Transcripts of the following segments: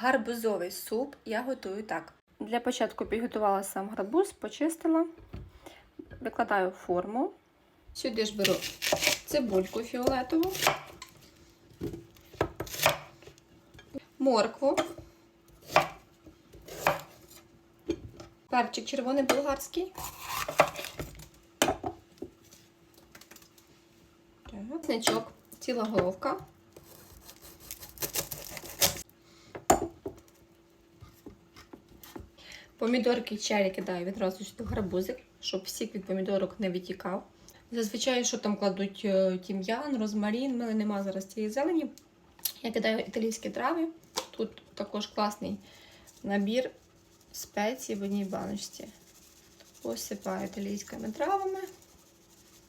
Гарбузовий суп я готую так. Для початку підготувала сам гарбуз, почистила, викладаю форму. Сюди ж беру цибульку фіолетову, моркву, перчик червоний болгарський. Чесничок, ціла головка. Помідорки черрі кидаю відразу в гарбузик, щоб сік від помідорок не витікав. Зазвичай, що там кладуть е, тім'ян, розмарін, в мене нема зараз цієї зелені. Я кидаю італійські трави. Тут також класний набір спецій в одній баночці. Посипаю італійськими травами.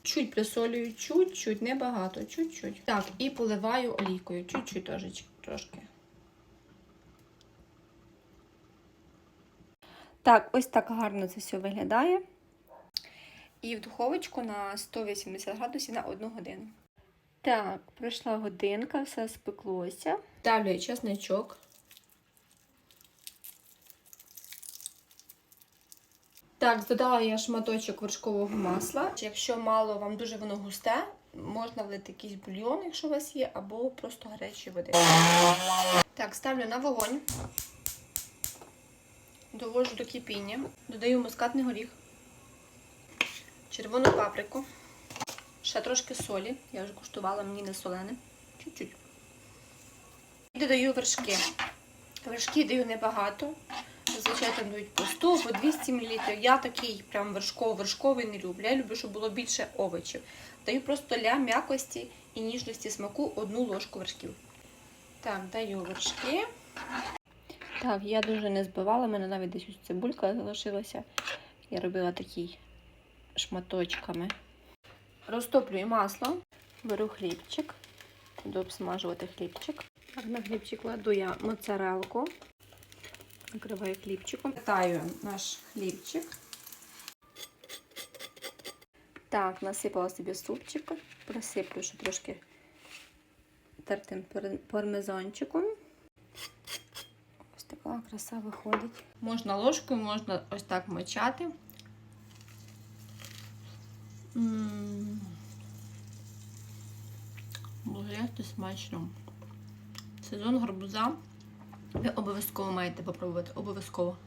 Чуть присолюю, чуть-чуть, небагато, чуть-чуть. Так, і поливаю олійкою, чуть-чуть трошки. Так, ось так гарно це все виглядає. І в духовочку на 180 градусів на 1 годину. Так, пройшла годинка, все спеклося. Ставлю чесничок. Так, додала я шматочок вершкового масла. Якщо мало вам дуже воно густе, можна влити якийсь бульйон, якщо у вас є, або просто гарячої води. Так, ставлю на вогонь. Довожу до кипіння. Додаю мускатний горіх, червону паприку, ще трошки солі. Я вже куштувала, мені не солене. Чуть-чуть. І додаю вершки. Вершки даю небагато. Зазвичай там дають по 100, по 200 мл. Я такий прям вершково-вершковий не люблю. Я люблю, щоб було більше овочів. Даю просто для м'якості і ніжності смаку одну ложку вершків. Так, даю вершки. Так, я дуже не збивала, в мене навіть десь ось цибулька залишилася. Я робила такі шматочками. Розтоплюю масло, беру хлібчик, буду обсмажувати хлібчик. Так, на хлібчик кладу я моцарелку, накриваю хлібчиком. Катаю наш хлібчик. Так, насипала собі супчик, присиплю ще трошки тертим пармезончиком. Така краса виходить. Можна ложкою, можна ось так мочати. Це смачно. Сезон гарбуза. Ви обов'язково маєте попробувати. Обов'язково.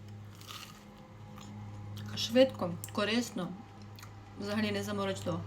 Швидко, корисно, взагалі не заморочливо.